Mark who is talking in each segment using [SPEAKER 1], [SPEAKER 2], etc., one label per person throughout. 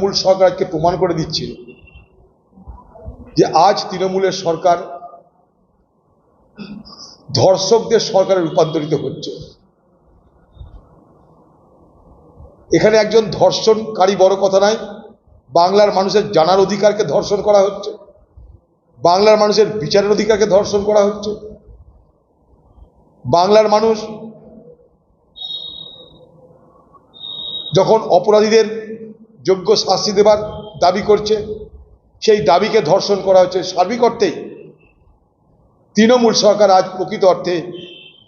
[SPEAKER 1] তৃণমূল সরকারকে প্রমাণ করে দিচ্ছে যে আজ তৃণমূলের সরকার ধর্ষকদের সরকারে রূপান্তরিত হচ্ছে। এখানে একজন ধর্ষণকারী বড় কথা নয়, বাংলার মানুষের জানার অধিকারকে ধর্ষণ করা হচ্ছে, বাংলার মানুষের বিচারের অধিকারকে ধর্ষণ করা হচ্ছে, বাংলার মানুষ যখন অপরাধীদের যোগ্য শাস্তি দেবার দাবি করছে। সেই দাবিকে ধর্ষণ করা হচ্ছে। সার্বিক অর্থেই তৃণমূল সরকার আজ প্রকৃত অর্থে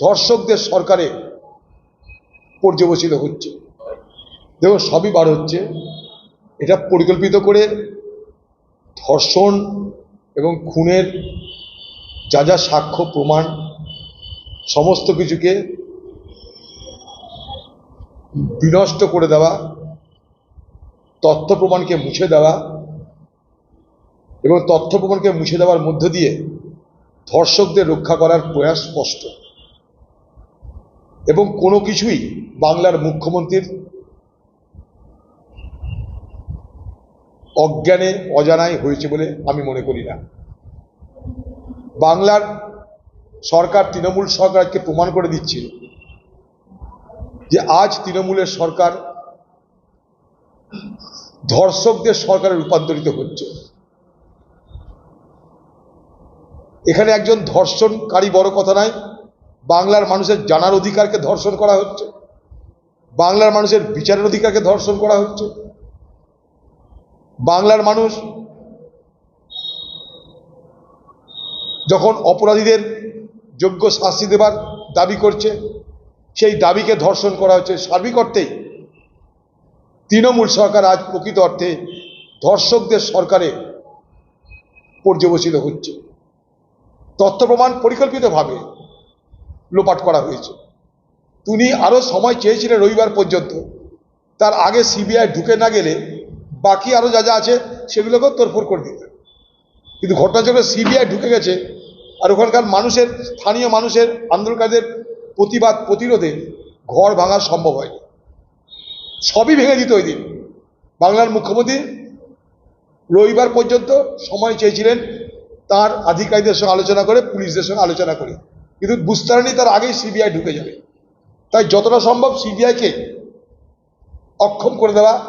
[SPEAKER 1] ধর্ষকদের সরকারে পর্যবসিত হচ্ছে। দেখুন, সবই বার হচ্ছে। এটা পরিকল্পিত করে ধর্ষণ এবং খুনের যা যা সাক্ষ্য, প্রমাণ, সমস্ত কিছুকে বিনষ্ট করে দেওয়া তথ্য প্রমাণকে মুছে দেওয়া এবং তথ্য প্রমাণকে মুছে দেওয়ার মধ্য দিয়ে ধর্ষকদের রক্ষা করার প্রয়াস স্পষ্ট। এবং কোনো কিছুই বাংলার মুখ্যমন্ত্রীর অজ্ঞানে, অজানায় হয়েছে বলে আমি মনে করি না। বাংলার সরকার তৃণমূল সরকারকে প্রমাণ করে দিচ্ছে যে আজ তৃণমূলের সরকার ধর্ষকদের সরকারে রূপান্তরিত হচ্ছে। এখানে একজন ধর্ষণকারী বড় কথা নয়, বাংলার মানুষের জানার অধিকারকে ধর্ষণ করা হচ্ছে, বাংলার মানুষের বিচারের অধিকারকে ধর্ষণ করা হচ্ছে, বাংলার মানুষ যখন অপরাধীদের যোগ্য শাস্তি দেবার দাবি করছে, সেই দাবিকে ধর্ষণ করা হচ্ছে। সার্বিক অর্থেই তৃণমূল সরকার আজ প্রকৃত অর্থে ধর্ষকদের সরকারে পর্যবসিত হচ্ছে। তথ্য প্রমাণ পরিকল্পিতভাবে লোপাট করা হয়েছে। তিনি আরও সময় চেয়েছিলেন রবিবার পর্যন্ত। তার আগে সিবিআই ঢুকে না গেলে বাকি আরও যা যা আছে সেগুলোকেও তোরফোর করে দিতেন কিন্তু ঘটনাচক্রে সিবিআই ঢুকে গেছে আর ওখানকার মানুষের, স্থানীয় মানুষের, আন্দোলনকারীদের প্রতিবাদ, প্রতিরোধে ঘর ভাঙা সম্ভব হয়নি। সবই ভেঙে দিত ওই দিন। বাংলার মুখ্যমন্ত্রী রবিবার পর্যন্ত সময় চেয়েছিলেন তার আধিকারিকদের সঙ্গে আলোচনা করে, পুলিশদের সঙ্গে আলোচনা করে। কিন্তু বুঝতে পারেনি তার আগেই সিবিআই ঢুকে যাবে। তাই যতটা সম্ভব সিবিআইকে অক্ষম করে দেওয়া,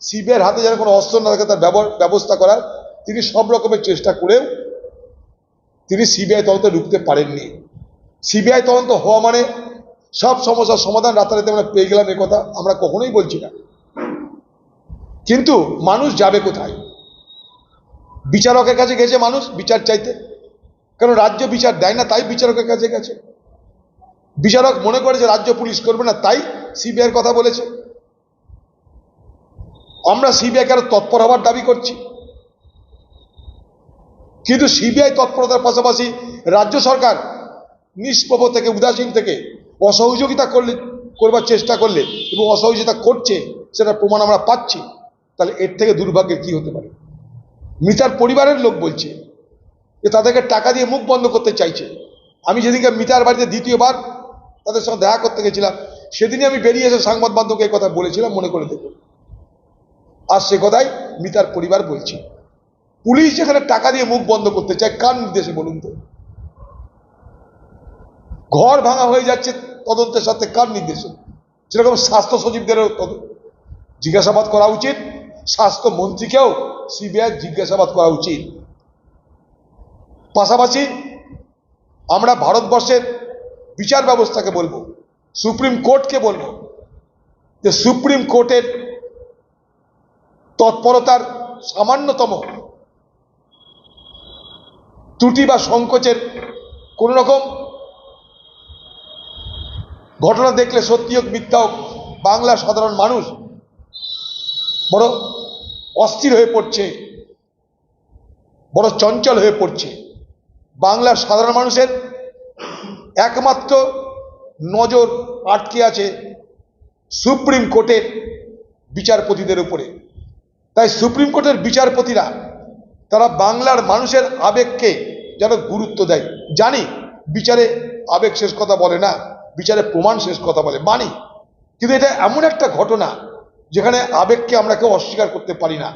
[SPEAKER 1] সিবিআইয়ের হাতে যেন কোনো অস্ত্র না থাকে, তার ব্যব- ব্যবস্থা করার, তিনি সব রকমের চেষ্টা করেও তিনি সিবিআই তদন্তে ঢুকতে পারেননি। সিবিআই তদন্ত হওয়া মানে সব সমস্যার সমাধান রাতারাতি আমরা পেয়ে গেলাম কথা আমরা কখনোই বলছি না। কিন্তু মানুষ যাবে কোথায়? বিচারকের কাছে গেছে মানুষ বিচার চাইতে। কারণ রাজ্য বিচার দেয় না, তাই বিচারকের কাছে গেছে। বিচারক মনে করে যে রাজ্য পুলিশ করবে না, তাই সিবিআইয়ের কথা বলেছে। আমরা সিবিআইকে আরও তৎপর হওয়ার দাবি করছি। কিন্তু সিবিআই তৎপরতার পাশাপাশি রাজ্য সরকার নিষ্প্রভ থেকে, উদাসীন থেকে অসহযোগিতা করলে, করবার চেষ্টা করলে এবং অসহযোগিতা করছে সেটা প্রমাণ আমরা পাচ্ছি, তাহলে এর থেকে দুর্ভাগ্যের কি হতে পারে? মিতার পরিবারের লোক বলছে যে তাদেরকে টাকা দিয়ে মুখ বন্ধ করতে চাইছে। আমি যেদিনকে মিতার বাড়িতে দ্বিতীয়বার তাদের সঙ্গে দেখা করতে গেছিলাম, সেদিনই আমি বেরিয়ে এসে সংবাদ মাধ্যমকে এই কথা বলেছিলাম, মনে করে দেখুন। আর সে কথাই মিতার পরিবার বলছে। পুলিশ যেখানে টাকা দিয়ে মুখ বন্ধ করতে চায়, কার নির্দেশে বলুন তো? ঘর ভাঙা হয়ে যাচ্ছে, তদন্তের সাথে কার নির্দেশে সেরকম স্বাস্থ্য সচিবদেরও জিজ্ঞাসাবাদ করা উচিত। স্বাস্থ্য মন্ত্রীকেও সিবিআই জিজ্ঞাসাবাদ করা উচিত। পাশাপাশি আমরা ভারতবর্ষের বিচার ব্যবস্থাকে বলব, সুপ্রিম কোর্টকে বলব, যে সুপ্রিম কোর্টের তৎপরতার সামান্যতম ত্রুটি বা সংকোচের কোন রকম ঘটনা দেখলে সত্যি হোক, মিথ্যা হোক, বাংলা সাধারণ মানুষ বড় অস্থির হয়ে পড়ছে, বড় চঞ্চল হয়ে পড়ছে। বাংলার সাধারণ মানুষের একমাত্র নজর আটকে আছে সুপ্রিম কোর্টের বিচারপতিদের উপরে। তাই সুপ্রিম কোর্টের বিচারপতিরা, তারা বাংলার মানুষের আবেগকে যেন গুরুত্ব দেয়। জানি বিচারে আবেগ শেষ কথা বলে না। বিচারে প্রমাণ শেষ কথা বলে মানি কিন্তু এটা এমন একটা ঘটনা যেখানে আবেগকে আমরা কেউ অস্বীকার করতে পারি না।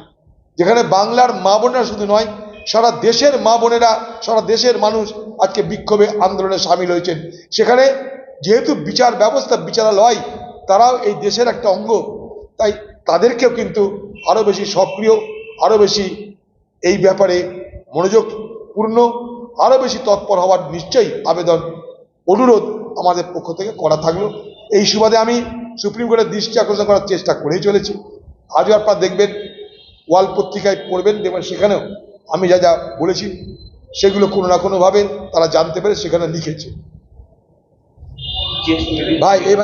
[SPEAKER 1] যেখানে বাংলার মা বোনেরা শুধু নয়, সারা দেশের মা বোনেরা, সারা দেশের মানুষ আজকে বিক্ষোভে আন্দোলনে সামিল হয়েছেন। সেখানে যেহেতু বিচার ব্যবস্থা, বিচারালয়, তারাও এই দেশের একটা অঙ্গ। তাই তাদেরকেও কিন্তু আরও বেশি সক্রিয় আরও বেশি এই ব্যাপারে মনোযোগপূর্ণ আরও বেশি তৎপর হওয়ার নিশ্চয়ই আবেদন, অনুরোধ আমাদের পক্ষ থেকে করা থাকল। এই সুবাদে আমি সুপ্রিম কোর্টের দৃষ্টি আকর্ষণ করার চেষ্টা করেই চলেছি। আজও আপনারা দেখবেন ওয়াল পত্রিকায় পড়বেন এবং সেখানেও আমি যা যা বলেছি সেগুলো কোনো না কোনোভাবে তারা জানতে পেরে সেখানে লিখেছে। ভাই এবার